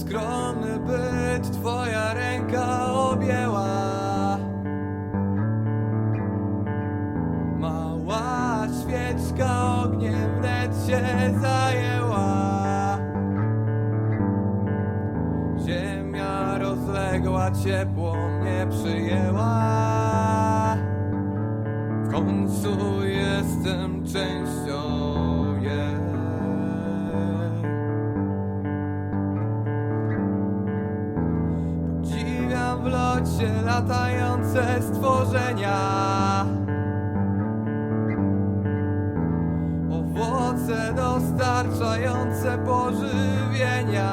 skromny byt Twoja ręka objęła. Mała świeczka ogniem wnet się zajęła. Ziemia rozległa, ciepło mnie przyjęła. W końcu jestem częścią Locie latające stworzenia. Owoce dostarczające pożywienia.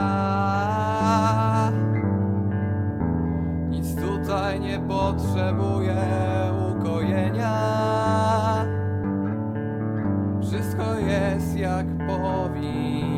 Nic tutaj nie potrzebuje ukojenia. Wszystko jest jak powinno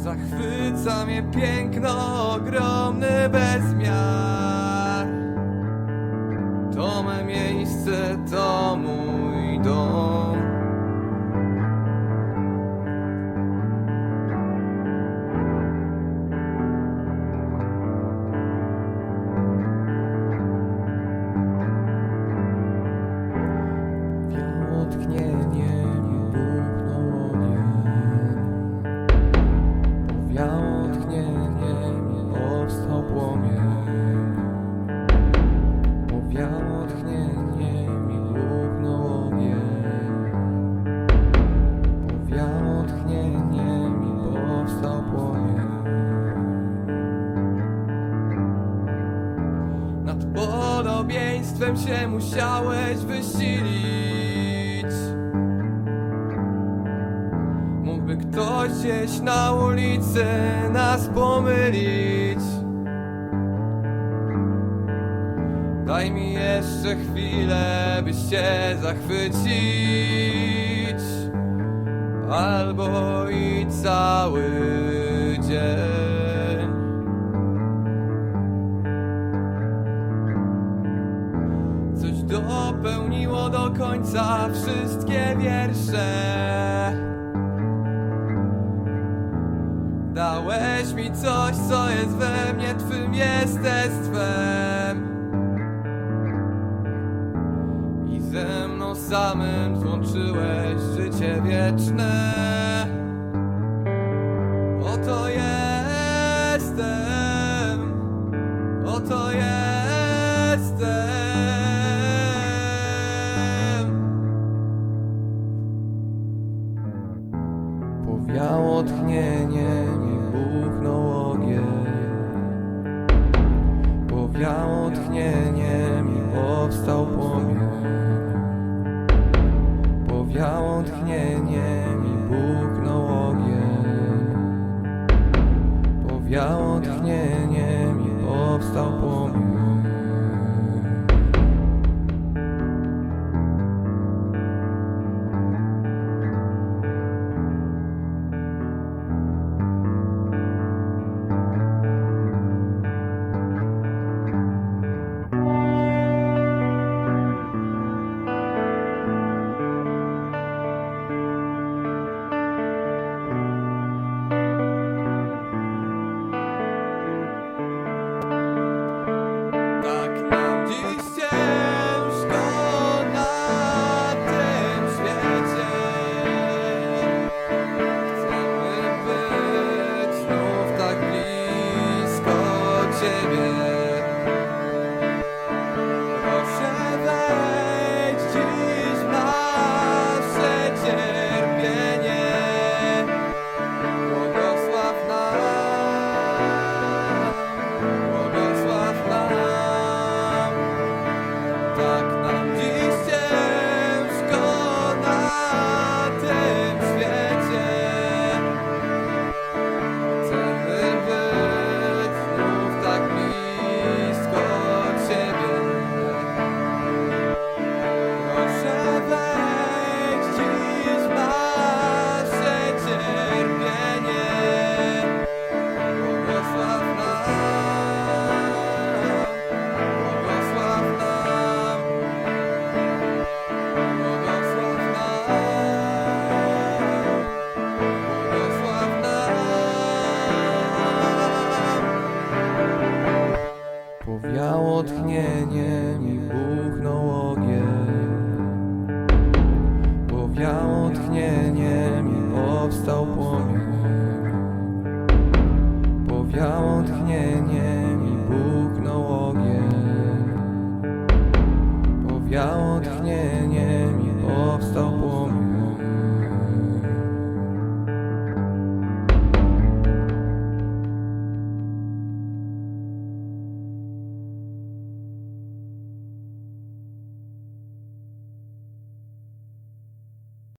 Zachwyca mnie piękno ogromny bezmiar. To me miejsce, to mój dom. Wiało tchnienie, podobieństwem się musiałeś wysilić. Mógłby ktoś gdzieś na ulicy nas pomylić. Daj mi jeszcze chwilę, by się zachwycić. Albo i cały dzień dopełniło do końca wszystkie wiersze. Dałeś mi coś, co jest we mnie twym jestestwem. I ze mną samym złączyłeś życie wieczne. Oto jestem, Powiało tchnienie, nie buchnął ogień. Powiało tchnienie, mi powstał płomień. Powiało tchnienie, mi buchnął ogień. Powiało tchnienie, 愿你不